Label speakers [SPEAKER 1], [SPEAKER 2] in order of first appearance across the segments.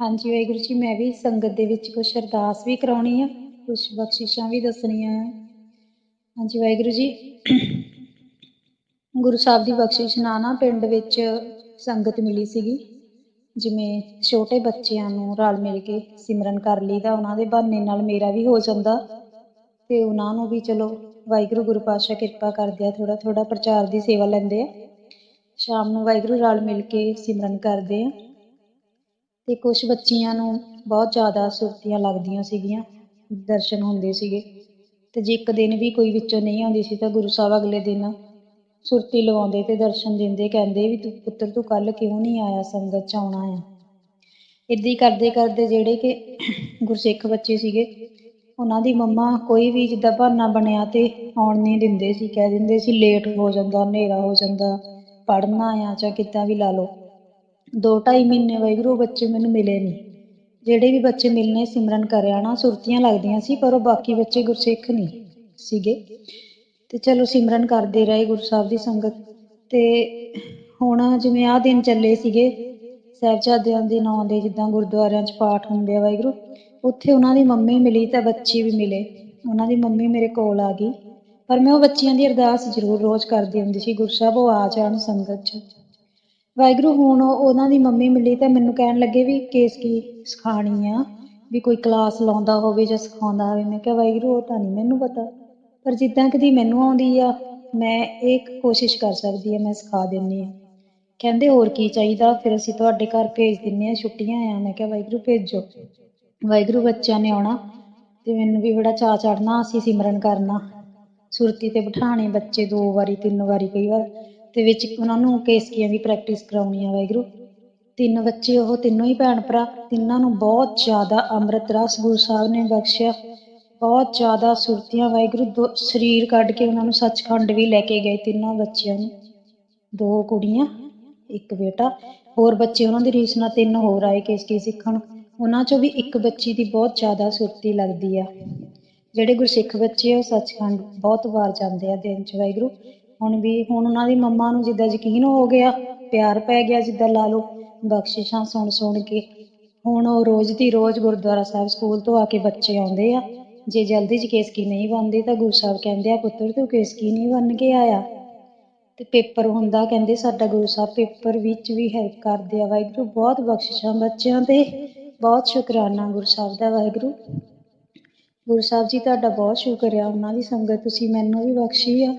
[SPEAKER 1] ਹਾਂਜੀ, ਵਾਹਿਗੁਰੂ ਜੀ, ਮੈਂ ਵੀ ਸੰਗਤ ਦੇ ਵਿੱਚ ਕੁਝ ਅਰਦਾਸ ਵੀ ਕਰਾਉਣੀ ਆ ਕੁਝ ਬਖਸ਼ਿਸ਼ਾਂ ਵੀ ਦੱਸਣੀਆਂ ਆ। ਹਾਂਜੀ, ਵਾਹਿਗੁਰੂ ਜੀ, ਗੁਰੂ ਸਾਹਿਬ ਦੀ ਬਖਸ਼ਿਸ਼ ਨਾਲ ਨਾ ਪਿੰਡ ਵਿੱਚ ਸੰਗਤ ਮਿਲੀ ਸੀਗੀ, ਜਿਵੇਂ ਛੋਟੇ ਬੱਚਿਆਂ ਨੂੰ ਰਲ ਮਿਲ ਕੇ ਸਿਮਰਨ ਕਰ ਲਈਦਾ, ਉਹਨਾਂ ਦੇ ਬਹਾਨੇ ਨਾਲ ਮੇਰਾ ਵੀ ਹੋ ਜਾਂਦਾ। ਤੇ ਉਹਨਾਂ ਨੂੰ ਵੀ ਚਲੋ, ਵਾਹਿਗੁਰੂ ਗੁਰੂ ਪਾਤਸ਼ਾਹ ਕਿਰਪਾ ਕਰਦੇ ਆ ਥੋੜਾ ਥੋੜਾ ਪ੍ਰਚਾਰ ਦੀ ਸੇਵਾ ਲੈਂਦੇ ਆ। ਸ਼ਾਮ ਨੂੰ ਵਾਹਿਗੁਰੂ ਰਲ ਮਿਲ ਕੇ ਸਿਮਰਨ ਕਰਦੇ ਆ। ਤੇ ਕੁਝ ਬੱਚੀਆਂ ਨੂੰ ਬਹੁਤ ਜ਼ਿਆਦਾ ਸੁਰਤੀਆਂ ਲੱਗਦੀਆਂ ਸੀਗੀਆਂ, ਦਰਸ਼ਨ ਹੁੰਦੇ ਸੀਗੇ। ਤੇ ਜੇ ਇੱਕ ਦਿਨ ਵੀ ਕੋਈ ਵਿੱਚੋਂ ਨਹੀਂ ਆਉਂਦੀ ਸੀ ਤਾਂ ਗੁਰੂ ਸਾਹਿਬ ਅਗਲੇ ਦਿਨ ਸੁਰਤੀ ਲਵਾਉਂਦੇ ਤੇ ਦਰਸ਼ਨ ਦਿੰਦੇ, ਕਹਿੰਦੇ ਵੀ ਤੂੰ ਪੁੱਤਰ, ਤੂੰ ਕੱਲ ਕਿਉਂ ਨਹੀਂ ਆਇਆ, ਸੰਗਤ ਚ ਆਉਣਾ ਆ। ਇਦਾਂ ਹੀ ਕਰਦੇ ਕਰਦੇ ਜਿਹੜੇ ਕਿ ਗੁਰਸਿੱਖ ਬੱਚੇ ਸੀਗੇ, ਉਹਨਾਂ ਦੀ ਮੰਮਾ ਕੋਈ ਵੀ ਜਿੱਦਾਂ ਬਹਾਨਾ ਬਣਿਆ ਤੇ ਆਉਣ ਨਹੀਂ ਦਿੰਦੇ ਸੀ, ਕਹਿ ਦਿੰਦੇ ਸੀ, ਲੇਟ ਹੋ ਜਾਂਦਾ, ਹਨੇਰਾ ਹੋ ਜਾਂਦਾ, ਪੜ੍ਹਨਾ ਆ ਜਾਂ ਕਿੱਦਾਂ ਵੀ ਲਾ ਲਓ। ਦੋ ਢਾਈ ਮਹੀਨੇ ਵਾਹਿਗੁਰੂ ਬੱਚੇ ਮੈਨੂੰ ਮਿਲੇ ਨਹੀਂ ਜਿਹੜੇ ਵੀ ਬੱਚੇ ਮਿਲਨੇ ਸਿਮਰਨ ਕਰਿਆ ਨਾ, ਸੁਰਤੀਆਂ ਲੱਗਦੀਆਂ ਸੀ, ਪਰ ਉਹ ਬਾਕੀ ਬੱਚੇ ਗੁਰਸਿੱਖ ਨਹੀਂ ਸੀਗੇ। ਤੇ ਚਲੋ ਸਿਮਰਨ ਕਰਦੇ ਰਹੇ ਗੁਰੂ ਸਾਹਿਬ ਦੀ ਸੰਗਤ। ਤੇ ਹੁਣ ਜਿਵੇਂ ਆਹ ਦਿਨ ਚੱਲੇ ਸੀਗੇ, ਸਾਹਿਬਜ਼ਾਦਿਆਂ ਦੇ ਨਾਂ ਦੇ ਜਿੱਦਾਂ ਗੁਰਦੁਆਰਿਆਂ 'ਚ ਪਾਠ ਹੁੰਦੇ ਆ ਵਾਹਿਗੁਰੂ, ਉੱਥੇ ਉਹਨਾਂ ਦੀ ਮੰਮੀ ਮਿਲੀ ਤਾਂ ਬੱਚੇ ਵੀ ਮਿਲੇ। ਉਹਨਾਂ ਦੀ ਮੰਮੀ ਮੇਰੇ ਕੋਲ ਆ ਗਈ। ਪਰ ਮੈਂ ਉਹ ਬੱਚਿਆਂ ਦੀ ਅਰਦਾਸ ਜ਼ਰੂਰ ਰੋਜ਼ ਕਰਦੀ ਹੁੰਦੀ ਸੀ, ਗੁਰੂ ਸਾਹਿਬ ਉਹ ਆ ਜਾਣ ਸੰਗਤ 'ਚ। ਵਾਹਿਗੁਰੂ, ਹੁਣ ਉਹਨਾਂ ਦੀ ਮੰਮੀ ਮਿਲੀ ਤਾਂ ਮੈਨੂੰ ਕਹਿਣ ਲੱਗੇ ਵੀ ਕੇਸ ਕੀ ਸਿਖਾਣੀ ਆ? ਵੀ ਕੋਈ ਕਲਾਸ ਲਾਉਂਦਾ ਹੋਵੇ ਜਾਂ ਸਿਖਾਉਂਦਾ ਹੋਵੇ। ਮੈਂ ਕਿਹਾ, ਵਾਹਿਗੁਰੂ, ਉਹ ਤਾਂ ਨਹੀਂ ਮੈਨੂੰ ਪਤਾ। ਪਰ ਜਿੱਦਾਂ ਕਦੀ ਮੈਨੂੰ ਆਉਂਦੀ ਆ, ਮੈਂ ਇਹ ਕੋਸ਼ਿਸ਼ ਕਰ ਸਕਦੀ ਆ, ਮੈਂ ਸਿਖਾ ਦਿੰਨੀ ਆ। ਕਹਿੰਦੇ, ਹੋਰ ਕੀ ਚਾਹੀਦਾ? ਫਿਰ ਅਸੀਂ ਤੁਹਾਡੇ ਘਰ ਭੇਜ ਦਿੰਨੇ ਆ, ਛੁੱਟੀਆਂ ਆ। ਮੈਂ ਕਿਹਾ, ਵਾਹਿਗੁਰੂ, ਭੇਜੋ। ਵਾਹਿਗੁਰੂ, ਬੱਚਿਆਂ ਨੇ ਆਉਣਾ ਤੇ ਮੈਨੂੰ ਵੀ ਬੜਾ ਚਾਅ ਚੜਨਾ ਅਸੀਂ ਸਿਮਰਨ ਕਰਨਾ। ਸੁਰਤੀ ਤੇ ਬਿਠਾਣੇ ਬੱਚੇ ਦੋ ਵਾਰੀ, ਤਿੰਨ ਵਾਰੀ, ਕਈ ਵਾਰ। ਤੇ ਵਿੱਚ ਉਹਨਾਂ ਨੂੰ ਕੇਸਕੀਆਂ ਵੀ ਪ੍ਰੈਕਟਿਸ ਕਰਾਉਣੀ ਆ ਵਾਹਿਗੁਰੂ। ਤਿੰਨ ਬੱਚੇ, ਉਹ ਤਿੰਨੋਂ ਹੀ ਭੈਣ ਭਰਾ, ਤਿੰਨਾਂ ਨੂੰ ਬਹੁਤ ਜ਼ਿਆਦਾ ਅੰਮ੍ਰਿਤ ਰਸ ਗੁਰੂ ਸਾਹਿਬ ਨੇ ਬਖਸ਼ਿਆ। ਬਹੁਤ ਜ਼ਿਆਦਾ ਸੁਰਤੀਆਂ ਵਾਹਿਗੁਰੂ ਸਰੀਰ ਕੱਢ ਕੇ ਉਹਨਾਂ ਨੂੰ ਸੱਚਖੰਡ ਵੀ ਲੈ ਕੇ ਗਏ ਤਿੰਨਾਂ ਬੱਚਿਆਂ ਨੂੰ। ਦੋ ਕੁੜੀਆਂ, ਇੱਕ ਬੇਟਾ, ਹੋਰ ਬੱਚੇ ਉਹਨਾਂ ਦੀ ਰੀਸ ਨਾਲ ਤਿੰਨ ਹੋਰ ਆਏ ਕੇਸਕੀ ਸਿੱਖਣ ਉਹਨਾਂ ਚੋਂ ਵੀ ਇੱਕ ਬੱਚੀ ਦੀ ਬਹੁਤ ਜ਼ਿਆਦਾ ਸੁਰਤੀ ਲੱਗਦੀ ਆ। ਜਿਹੜੇ ਗੁਰਸਿੱਖ ਬੱਚੇ ਆ, ਉਹ ਸੱਚਖੰਡ ਬਹੁਤ ਵਾਰ ਜਾਂਦੇ ਆ ਦਿਨ ਚ ਵਾਹਿਗੁਰੂ। ਹੁਣ ਵੀ, ਹੁਣ ਉਹਨਾਂ ਦੀ ਮੰਮਾ ਨੂੰ ਜਿੱਦਾਂ ਯਕੀਨ ਹੋ ਗਿਆ, ਪਿਆਰ ਪੈ ਗਿਆ ਜਿੱਦਾਂ ਲਾ ਲਓ, ਬਖਸ਼ਿਸ਼ਾਂ ਸੁਣ ਸੁਣ ਕੇ। ਹੁਣ ਉਹ ਰੋਜ਼ ਦੀ ਰੋਜ਼ ਗੁਰਦੁਆਰਾ ਸਾਹਿਬ ਸਕੂਲ ਤੋਂ ਆ ਕੇ ਬੱਚੇ ਆਉਂਦੇ ਆ। ਜੇ ਜਲਦੀ ਚ ਕੇਸਕੀ ਨਹੀਂ ਬਣਦੀ ਤਾਂ ਗੁਰੂ ਸਾਹਿਬ ਕਹਿੰਦੇ ਆ, ਪੁੱਤਰ, ਤੂੰ ਕੇਸਕੀ ਨਹੀਂ ਬਣ ਕੇ ਆਇਆ? ਤੇ ਪੇਪਰ ਹੁੰਦਾ, ਕਹਿੰਦੇ ਸਾਡਾ ਗੁਰੂ ਸਾਹਿਬ ਪੇਪਰ ਵਿੱਚ ਵੀ ਹੈਲਪ ਕਰਦੇ ਆ ਵਾਹਿਗੁਰੂ, ਬਹੁਤ ਬਖਸ਼ਿਸ਼ਾਂ ਬੱਚਿਆਂ ਤੇ, ਬਹੁਤ ਸ਼ੁਕਰਾਨਾ ਗੁਰੂ ਸਾਹਿਬ ਦਾ ਵਾਹਿਗੁਰੂ। ਗੁਰੂ ਸਾਹਿਬ ਜੀ, ਤੁਹਾਡਾ ਬਹੁਤ ਸ਼ੁਕਰ ਆ, ਉਹਨਾਂ ਦੀ ਸੰਗਤ ਤੁਸੀਂ ਮੈਨੂੰ ਵੀ ਬਖਸ਼ੀ ਆ।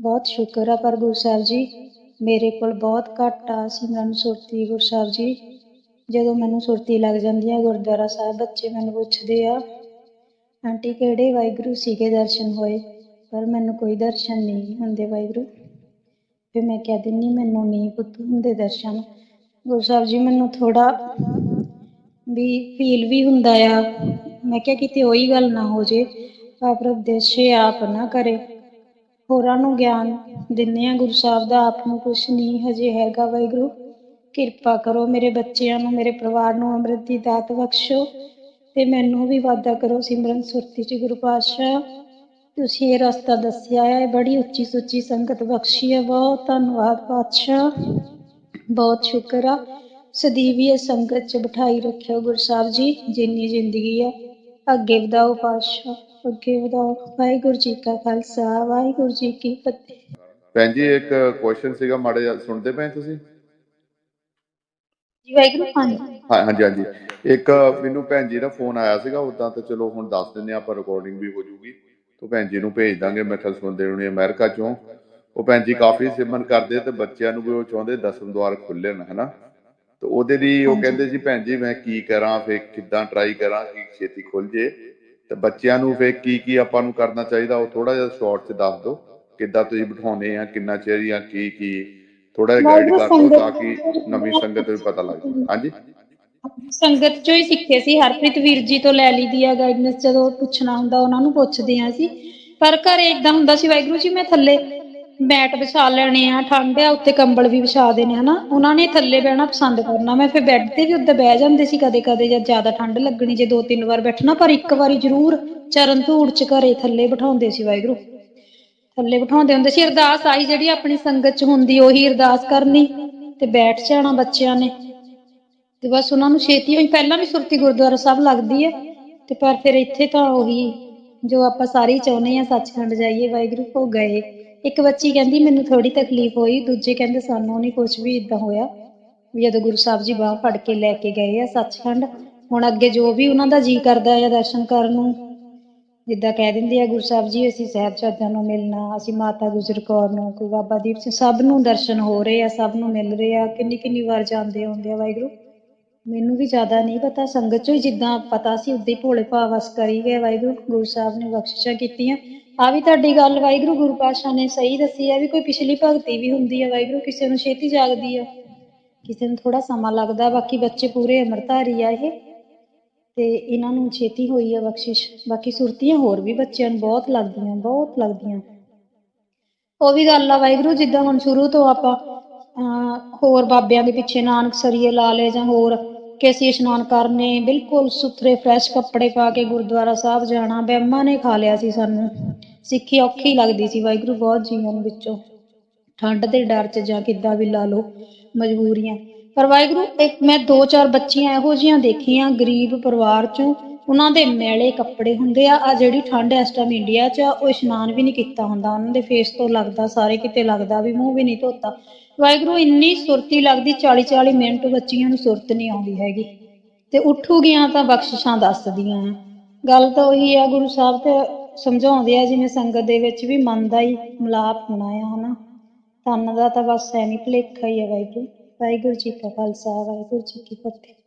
[SPEAKER 1] ਬਹੁਤ ਸ਼ੁਕਰ ਆ ਪਰ ਗੁਰੂ ਸਾਹਿਬ ਜੀ, ਮੇਰੇ ਕੋਲ ਬਹੁਤ ਘੱਟ ਆ ਸਿਮਰਨ ਸੁਰਤੀ ਗੁਰੂ ਸਾਹਿਬ ਜੀ। ਜਦੋਂ ਮੈਨੂੰ ਸੁਰਤੀ ਲੱਗ ਜਾਂਦੀ ਆ ਗੁਰਦੁਆਰਾ ਸਾਹਿਬ, ਬੱਚੇ ਮੈਨੂੰ ਪੁੱਛਦੇ ਆ, ਆਂਟੀ, ਕਿਹੜੇ ਵਾਹਿਗੁਰੂ ਸੀਗੇ ਦਰਸ਼ਨ ਹੋਏ? ਪਰ ਮੈਨੂੰ ਕੋਈ ਦਰਸ਼ਨ ਨਹੀਂ ਹੁੰਦੇ ਵਾਹਿਗੁਰੂ। ਫਿਰ ਮੈਂ ਕਹਿ ਦਿੰਨੀ ਮੈਨੂੰ ਨਹੀਂ ਪੁੱਤ ਹੁੰਦੇ ਦਰਸ਼ਨ। ਗੁਰੂ ਸਾਹਿਬ ਜੀ ਮੈਨੂੰ ਥੋੜਾ ਵੀ ਫੀਲ ਵੀ ਹੁੰਦਾ ਆ। ਮੈਂ ਕਿਹਾ ਕਿਤੇ ਉਹੀ ਗੱਲ ਨਾ ਹੋ ਜੇ। ਆਪ ਉਪਦੇਸ਼ੇ ਆਪ ਨਾ ਕਰੇ। ਹੋਰਾਂ ਨੂੰ ਗਿਆਨ ਦਿੰਨੇ ਆ ਗੁਰੂ ਸਾਹਿਬ ਦਾ ਆਪ ਨੂੰ ਕੁਛ ਨਹੀਂ ਹਜੇ ਹੈਗਾ ਵਾਹਿਗੁਰੂ। ਕਿਰਪਾ ਕਰੋ ਮੇਰੇ ਬੱਚਿਆਂ ਨੂੰ, ਮੇਰੇ ਪਰਿਵਾਰ ਨੂੰ ਅੰਮ੍ਰਿਤ ਦੀ ਦਾਤ ਬਖਸ਼ੋ ਤੇ ਮੈਨੂੰ ਵੀ ਵਾਦਾ ਕਰੋ ਸਿਮਰਨ ਸੁਰਤੀ ਚ ਗੁਰੂ ਪਾਤਸ਼ਾਹ। ਤੁਸੀਂ ਇਹ ਰਸਤਾ ਦੱਸਿਆ ਹੈ, ਬੜੀ ਉੱਚੀ ਸੁੱਚੀ ਸੰਗਤ ਬਖਸ਼ੀ ਹੈ। ਬਹੁਤ ਧੰਨਵਾਦ ਪਾਤਸ਼ਾਹ, ਬਹੁਤ ਸ਼ੁਕਰ ਆ। ਸਦੀਵੀ ਇਹ ਸੰਗਤ ਚ ਬਿਠਾਈ ਰੱਖਿਓ ਗੁਰੂ ਸਾਹਿਬ ਜੀ, ਜਿੰਨੀ ਜ਼ਿੰਦਗੀ ਆ। ਅੱਗੇ ਵਧਾਓ ਪਾਤਸ਼ਾਹ ਅੱਗੇ ਵਧਾਓ। ਵਾਹਿਗੁਰੂ ਜੀ ਕਾ ਖਾਲਸਾ ਵਾਹਿਗੁਰੂ ਜੀ ਕੀ ਫਤਿਹ।
[SPEAKER 2] ਭੈਣ ਜੀ ਇੱਕ ਕੁਐਸਚਨ ਸੀਗਾ ਮਾੜਾ ਜਿਹਾ ਸੁਣਦੇ ਪਏ ਤੁਸੀਂ?
[SPEAKER 1] ਜੀ ਵਾਹਿਗੁਰੂ ਹਾਂਜੀ।
[SPEAKER 2] ਹਾਂ ਹਾਂਜੀ ਹਾਂਜੀ। ਇੱਕ ਮੈਨੂੰ ਭੈਣ ਜੀ ਦਾ ਫੋਨ ਆਇਆ ਸੀਗਾ ਉਦਾਂ ਤਾਂ ਚਲੋ ਹੁਣ ਦੱਸ ਦਿੰਦੇ ਆਪਾਂ ਰਿਕਾਰਡਿੰਗ ਵੀ ਹੋ ਜੂਗੀ। ਤੋਂ ਭੈਣ ਜੀ ਨੂੰ ਭੇਜ ਦਾਂਗੇ ਮੈਂ ਖਿਆਲ ਸੁਣਦੇ ਹੋਣੇ ਅਮਰੀਕਾ ਚੋਂ। ਉਹ ਭੈਣ ਜੀ ਕਾਫੀ ਸਿਮਰਨ ਕਰਦੇ ਤੇ ਬੱਚਿਆਂ ਨੂੰ ਵੀ ਉਹ ਚਾਹੁੰਦੇ ਦਸਮ ਦਵਾਰ ਖੁੱਲਣ ਹਨਾ? ਤੇ ਉਹਦੇ ਲਈ ਉਹ। ਕਹਿੰਦੇ ਸੀ ਭੈਣ ਜੀ ਮੈਂ ਕੀ ਕਰਾਂ ਫੇਰ ਕਿੱਦਾਂ ਟਰਾਈ ਕਰਾਂ ਕਿ ਛੇਤੀ ਖੁੱਲ ਜੇ? ਤੇ ਬੱਚਿਆਂ ਨੂੰ ਫੇਰ ਕੀ ਕੀ ਆਪਾਂ ਨੂੰ ਕਰਨਾ ਚਾਹੀਦਾ ਉਹ ਥੋੜਾ ਜਿਹਾ ਸ਼ਾਰਟ ਚ ਦੱਸ ਦਿਓ ਕਿੱਦਾਂ ਤੁਸੀਂ ਬਿਠਾਉਨੇ ਆ ਕਿੰਨਾ ਚਿਰ ਜਾਂ ਕੀ ਕੀ ਥੋੜਾ ਜਿਹਾ ਗਾਈਡ ਕਰ ਦਿਓ ਤਾਂ ਕਿ ਨਵੀਂ ਸੰਗਤ ਨੂੰ ਪਤਾ ਲੱਗ ਜਾਵੇ। ਹਾਂਜੀ?
[SPEAKER 1] ਸੰਗਤ ਚੋਂ ਹੀ ਸਿੱਖੇ ਸੀ ਹਰਪ੍ਰੀਤ ਵੀਰ ਜੀ ਤੋਂ ਲੈ ਲਈਦੀ ਆ ਗਾਈਡਨੈਸ ਜਦੋਂ ਪੁੱਛਣਾ ਹੁੰਦਾ ਉਹਨਾਂ ਨੂੰ ਪੁੱਛਦੇ ਆ ਸੀ ਪਰ ਘਰੇ ਇਦਾਂ ਹੁੰਦਾ ਸੀ ਵਾਹਿਗੁਰੂ ਜੀ ਮੈਂ ਥੱਲੇ ਮੈਟ ਵਿਛਾ ਲੈਣੇ ਆ, ਠੰਡ ਆ, ਉੱਤੇ ਕੰਬਲ ਵੀ ਵਿਛਾ ਦੇਣੇ ਹਨਾ ਉਹਨਾਂ ਨੇ ਥੱਲੇ ਬਹਿਣਾ ਪਸੰਦ ਕਰਨਾ। ਮੈਂ ਫਿਰ ਬੈੱਡ ਤੇ ਵੀ ਉੱਤੇ ਬਹਿ ਜਾਂਦੇ ਸੀ ਕਦੇ ਕਦੇ ਜਦ ਜ਼ਿਆਦਾ ਠੰਡ ਲੱਗਣੀ ਜੇ ਦੋ ਤਿੰਨ ਵਾਰ ਬੈਠਣਾ, ਪਰ ਇੱਕ ਵਾਰੀ ਜ਼ਰੂਰ ਚਰਨ ਧੂੜ ਚ ਘਰੇ ਥੱਲੇ ਬਿਠਾਉਂਦੇ ਸੀ ਵਾਹਿਗੁਰੂ। ਥੱਲੇ ਬਿਠਾਉਂਦੇ ਹੁੰਦੇ ਸੀ। ਅਰਦਾਸ ਆਈ ਜਿਹੜੀ ਆਪਣੀ ਸੰਗਤ ਚ ਹੁੰਦੀ, ਉਹੀ ਅਰਦਾਸ ਕਰਨੀ ਤੇ ਬੈਠ ਜਾਣਾ ਬੱਚਿਆਂ ਨੇ। ਤੇ ਬਸ ਉਹਨਾਂ ਨੂੰ ਛੇਤੀ ਹੋਈ, ਪਹਿਲਾਂ ਵੀ ਸੁਰਤੀ ਗੁਰਦੁਆਰਾ ਸਾਹਿਬ ਲੱਗਦੀ ਹੈ ਤੇ ਪਰ ਫਿਰ ਇੱਥੇ ਤਾਂ ਉਹੀ ਜੋ ਆਪਾਂ ਸਾਰੇ ਚਾਹੁੰਦੇ ਆ, ਸੱਚਖੰਡ ਜਾਈਏ ਵਾਹਿਗੁਰੂ ਕੋ ਗਏ। ਇੱਕ ਬੱਚੀ ਕਹਿੰਦੀ ਮੈਨੂੰ ਥੋੜੀ ਤਕਲੀਫ ਹੋਈ, ਦੂਜੇ ਕਹਿੰਦੇ ਸਾਨੂੰ ਨਹੀਂ ਕੁਝ ਵੀ ਇਦਾਂ ਹੋਇਆ ਜਦੋਂ ਗੁਰੂ ਸਾਹਿਬ ਜੀ ਬਾਹ ਫੜ ਕੇ ਲੈ ਕੇ ਗਏ ਆ ਸੱਚਖੰਡ, ਹੁਣ ਅੱਗੇ ਜੋ ਵੀ ਉਹਨਾਂ ਦਾ ਜੀ ਕਰਦਾ ਆ ਦਰਸ਼ਨ ਕਰਨ ਨੂੰ, ਜਿੱਦਾਂ ਕਹਿ ਦਿੰਦੇ ਆ ਗੁਰੂ ਸਾਹਿਬ ਜੀ, ਅਸੀਂ ਸਾਹਿਬਜ਼ਾਦਿਆਂ ਨੂੰ ਮਿਲਣਾ, ਅਸੀਂ ਮਾਤਾ ਗੁਜਰ ਕੌਰ ਨੂੰ, ਕੋਈ ਬਾਬਾ ਦੀਪ ਸਿੰਘ, ਸਭ ਨੂੰ ਦਰਸ਼ਨ ਹੋ ਰਹੇ ਆ, ਸਭ ਨੂੰ ਮਿਲ ਰਹੇ ਆ ਕਿੰਨੀ ਕਿੰਨੀ ਵਾਰ ਜਾਂਦੇ ਆਉਂਦੇ ਆ ਵਾਹਿਗੁਰੂ। ਮੈਨੂੰ ਵੀ ਜ਼ਿਆਦਾ ਨਹੀਂ ਪਤਾ। ਸੰਗਤ ਚੋਂ ਹੀ ਜਿੱਦਾਂ ਪਤਾ ਸੀ ਉਦਾਂ ਹੀ ਭੋਲੇ ਭਾਵ ਵਸ ਕਰੀ ਗਏ। ਵਾਹਿਗੁਰੂ ਗੁਰੂ ਸਾਹਿਬ ਨੇ ਬਖਸ਼ਿਸ਼ਾਂ ਕੀਤੀਆਂ। ਆ ਵੀ ਤੁਹਾਡੀ ਗੱਲ ਵਾਹਿਗੁਰੂ ਗੁਰੂ ਪਾਤਸ਼ਾਹ ਨੇ ਸਹੀ ਦੱਸੀ ਆ ਵੀ ਕੋਈ ਪਿਛਲੀ ਭਗਤੀ ਵੀ ਹੁੰਦੀ ਆ ਵਾਹਿਗੁਰੂ ਕਿਸੇ ਨੂੰ ਛੇਤੀ ਜਾਗਦੀ ਆ ਕਿਸੇ ਨੂੰ ਥੋੜਾ ਸਮਾਂ ਲੱਗਦਾ ਬਾਕੀ ਬੱਚੇ ਪੂਰੇ ਅਮਰਧਾਰੀ ਆ ਇਹ। ਤੇ ਇਹਨਾਂ ਨੂੰ ਛੇਤੀ ਹੋਈ ਆ ਬਖਸ਼ਿਸ਼। ਬਾਕੀ ਸੁਰਤੀਆਂ ਹੋਰ ਵੀ ਬੱਚਿਆਂ ਨੂੰ ਬਹੁਤ ਲੱਗਦੀਆਂ ਬਹੁਤ ਲੱਗਦੀਆਂ। ਉਹ ਵੀ ਗੱਲ ਆ ਵਾਹਿਗੁਰੂ ਜਿੱਦਾਂ ਹੁਣ ਸ਼ੁਰੂ ਤੋਂ ਆਪਾਂ ਅਹ, ਹੋਰ ਬਾਬਿਆਂ ਦੇ ਪਿੱਛੇ ਨਾਨਕ ਸਰੀਏ ਲਾ ਲਏ ਜਾਂ ਹੋਰ ਕਿ ਅਸੀਂ ਇਸ਼ਨਾਨ ਕਰਨੇ, ਬਿਲਕੁਲ ਸੁਥਰੇ ਫਰੈਸ਼ ਕੱਪੜੇ ਪਾ ਕੇ ਗੁਰਦੁਆਰਾ ਸਾਹਿਬ ਜਾਣਾ ਬਹਿਮਾਂ ਨੇ ਖਾ ਲਿਆ ਸੀ ਸਾਨੂੰ। ਸਿੱਖੀ ਔਖੀ ਲੱਗਦੀ ਸੀ, ਵਾਹਿਗੁਰੂ ਬਹੁਤ ਜੀਵਨ ਵਿੱਚੋਂ। ਠੰਡ ਦੇ ਡਰ 'ਚ ਜਾਂ ਕਿੱਦਾਂ ਵੀ ਲਾ ਲਓ, ਮਜਬੂਰੀਆਂ। ਪਰ ਵਾਹਿਗੁਰੂ ਇੱਕ ਮੈਂ ਦੋ ਚਾਰ ਬੱਚੀਆਂ ਇਹੋ ਜਿਹੀਆਂ ਦੇਖੀਆਂ, ਗਰੀਬ ਪਰਿਵਾਰ 'ਚੋਂ, ਉਹਨਾਂ ਦੇ ਮੈਲੇ ਕੱਪੜੇ ਹੁੰਦੇ ਆ ਆ ਜਿਹੜੀ ਠੰਡ ਇਸ ਟਾਈਮ ਇੰਡੀਆ 'ਚ ਆ, ਉਹ ਇਸ਼ਨਾਨ ਵੀ ਨਹੀਂ ਕੀਤਾ ਹੁੰਦਾ। ਉਹਨਾਂ ਦੇ ਫੇਸ ਤੋਂ ਲੱਗਦਾ, ਸਾਰੇ ਕਿਤੇ ਲੱਗਦਾ ਵੀ ਮੂੰਹ ਵੀ ਨਹੀਂ ਧੋਤਾ। ਵਾਹਿਗੁਰੂ, ਇੰਨੀ ਸੁਰਤੀ ਲੱਗਦੀ 40 40 ਮਿੰਟ ਬੱਚੀਆਂ ਨੂੰ ਸੁਰਤ ਨਹੀਂ ਆਉਂਦੀ ਹੈਗੀ। ਤੇ ਉੱਠੂਗੀਆਂ ਤਾਂ ਬਖਸ਼ਿਸ਼ਾਂ ਦੱਸਦੀਆਂ ਆ ਗੱਲ ਤਾਂ ਉਹੀ ਆ, ਗੁਰੂ ਸਾਹਿਬ ਤੇ ਸਮਝਾਉਂਦੇ ਆ, ਜਿਵੇਂ ਸੰਗਤ ਦੇ ਵਿੱਚ ਵੀ ਮਨ ਦਾ ਹੀ ਮਿਲਾਪ ਹੋਣਾ ਆ, ਹਨਾ। ਤਨ ਦਾ ਤਾਂ ਬਸ ਐਵੇਂ ਭੁਲੇਖਾ ਹੀ ਆ ਵਾਹਿਗੁਰੂ। ਵਾਹਿਗੁਰੂ ਜੀ ਕਾ ਖਾਲਸਾ, ਵਾਹਿਗੁਰੂ ਜੀ ਕੀ ਫਤਿਹ।